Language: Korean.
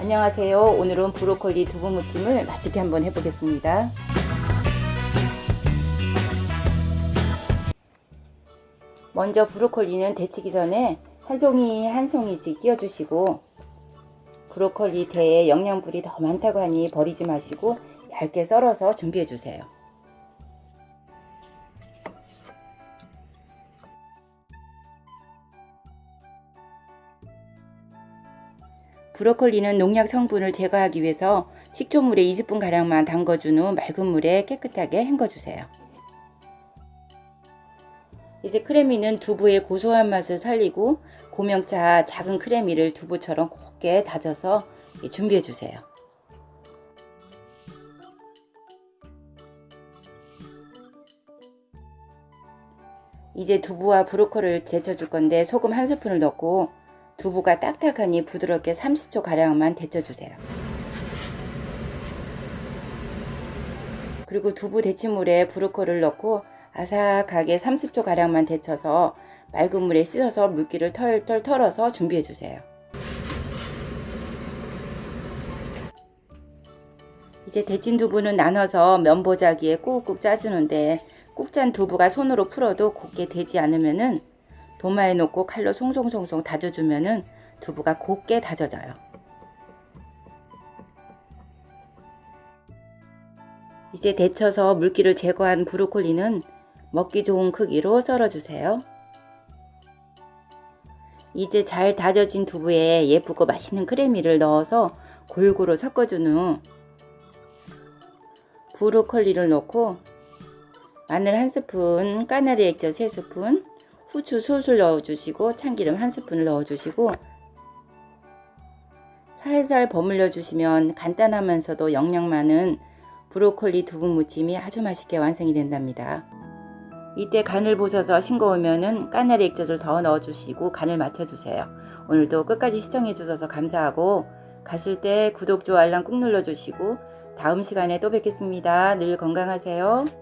안녕하세요. 오늘은 브로콜리 두부 무침을 맛있게 한번 해보겠습니다. 먼저 브로콜리는 데치기 전에 한 송이 한 송이씩 띄워주시고 브로콜리 대에 영양분이 더 많다고 하니 버리지 마시고 얇게 썰어서 준비해 주세요. 브로콜리는 농약 성분을 제거하기 위해서 식초물에 20분가량만 담궈준 후 맑은 물에 깨끗하게 헹궈주세요. 이제 크래미는 두부의 고소한 맛을 살리고 고명차 작은 크래미를 두부처럼 곱게 다져서 준비해 주세요. 이제 두부와 브로콜리를 데쳐줄 건데 소금 한 스푼을 넣고 두부가 딱딱하니 부드럽게 30초 가량만 데쳐주세요. 그리고 두부 데친물에 브로콜리를 넣고 아삭하게 30초 가량만 데쳐서 맑은 물에 씻어서 물기를 털털 털어서 준비해 주세요. 이제 데친 두부는 나눠서 면 보자기에 꾹꾹 짜주는데 꾹 짠 두부가 손으로 풀어도 곱게 되지 않으면은 도마에 놓고 칼로 송송송송 다져주면은 두부가 곱게 다져져요. 이제 데쳐서 물기를 제거한 브로콜리는 먹기 좋은 크기로 썰어주세요. 이제 잘 다져진 두부에 예쁘고 맛있는 크래미를 넣어서 골고루 섞어준 후 브로콜리를 넣고 마늘 한 스푼, 까나리 액젓 3스푼, 후추 솔솔 넣어주시고 참기름 한 스푼을 넣어주시고 살살 버물려 주시면 간단하면서도 영양 많은 브로콜리 두부 무침이 아주 맛있게 완성이 된답니다. 이때 간을 보셔서 싱거우면은 까나리 액젓을 더 넣어주시고 간을 맞춰주세요. 오늘도 끝까지 시청해 주셔서 감사하고 가실 때 구독, 좋아요, 알람 꾹 눌러주시고 다음 시간에 또 뵙겠습니다. 늘 건강하세요.